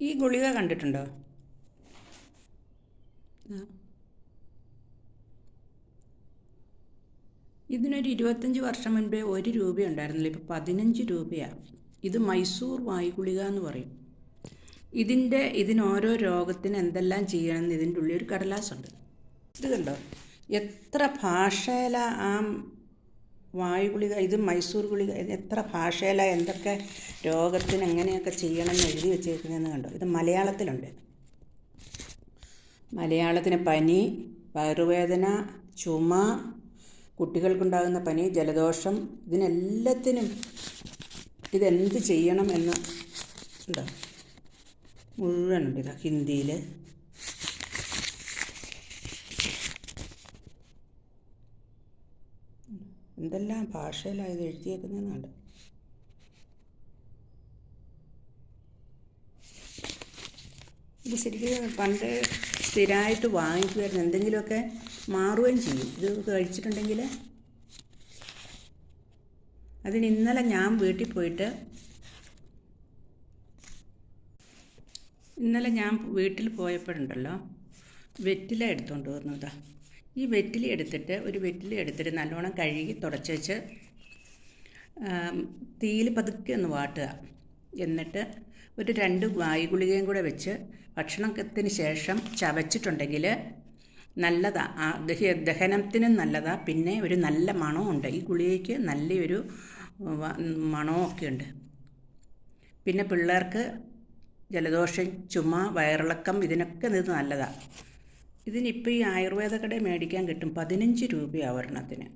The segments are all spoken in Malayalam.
ഈ ഗുളിക കണ്ടിട്ടുണ്ടോ. ഇതിനൊരു ഇരുപത്തഞ്ച് വർഷം മുൻപേ ഒരു രൂപ ഉണ്ടായിരുന്നില്ല. ഇപ്പോൾ പതിനഞ്ച് രൂപയാണ് ഇത് മൈസൂർ വായുഗുളിക എന്ന് പറയും. ഇതിന്റെ ഇതിനോരോ രോഗത്തിന് എന്തെല്ലാം ചെയ്യണമെന്ന് ഇതിന്റെ ഉള്ളിൽ ഒരു കടലാസുണ്ട്. ഇത് കണ്ടോ? എത്ര ഭാഷയിലാണ് ആ വായുഗുളിക ഇത് മൈസൂർ ഗുളിക എത്ര ഭാഷയിലാണ് എന്തൊക്കെ രോഗത്തിന് എങ്ങനെയൊക്കെ ചെയ്യണമെന്ന് എഴുതി വെച്ചേക്കുന്നതെന്ന് കണ്ടോ? ഇത് മലയാളത്തിലുണ്ട്. മലയാളത്തിന് പനി വയറുവേദന ചുമ കുട്ടികൾക്കുണ്ടാകുന്ന പനി ജലദോഷം ഇതിനെല്ലാത്തിനും ഇതെന്ത് ചെയ്യണം എന്ന് ഉണ്ടോ? മുഴുവനുണ്ട് ഇതാ ഹിന്ദിയിൽ എന്തെല്ലാം ഭാഷയിലായത് എഴുതിയേക്കുന്നതെന്നുണ്ട് ഇത് ശരിക്കും പണ്ട് സ്ഥിരമായിട്ട് വാങ്ങിക്കുമായിരുന്നു എന്തെങ്കിലുമൊക്കെ മാറുകയും ചെയ്യും. ഇത് കഴിച്ചിട്ടുണ്ടെങ്കിൽ അതിന് ഇന്നലെ ഞാൻ വീട്ടിൽ പോയിട്ട് ഇന്നലെ ഞാൻ വീട്ടിൽ പോയപ്പോഴുണ്ടല്ലോ വെറ്റില എടുത്തുകൊണ്ട് വന്നതാ. ഈ വെറ്റിലി എടുത്തിട്ട് ഒരു വെറ്റിലി എടുത്തിട്ട് നല്ലോണം കഴുകി തുടച്ച് വെച്ച് തീയിൽ പതുക്കെ ഒന്ന് വാട്ടുക. എന്നിട്ട് ഒരു രണ്ട് വായു ഗുളികയും കൂടെ വെച്ച് ഭക്ഷണത്തിന് ശേഷം ചവച്ചിട്ടുണ്ടെങ്കിൽ നല്ലതാ ദഹ ദഹനത്തിനും നല്ലതാ. പിന്നെ ഒരു നല്ല മണമുണ്ട് ഈ ഗുളികയ്ക്ക് നല്ലൊരു മണമൊക്കെ ഉണ്ട്. പിന്നെ പിള്ളേർക്ക് ജലദോഷം ചുമ വയറിളക്കം ഇതിനൊക്കെ ഇത് നല്ലതാണ് ഇതിനിപ്പോൾ ഈ ആയുർവേദ കടയിൽ മേടിക്കാൻ കിട്ടും പതിനഞ്ച് രൂപയാണ് ഒരെണ്ണത്തിന്.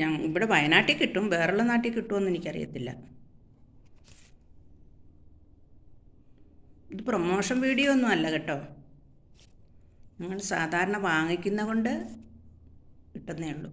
ഞാൻ ഇവിടെ വയനാട്ടിൽ കിട്ടും വേറെയുള്ള നാട്ടിൽ കിട്ടുമെന്ന് എനിക്കറിയത്തില്ല. ഇത് പ്രൊമോഷൻ വീഡിയോ ഒന്നും അല്ല കേട്ടോ. ഞങ്ങൾ സാധാരണ വാങ്ങിക്കുന്ന കൊണ്ട് കിട്ടുന്നേ ഉള്ളൂ.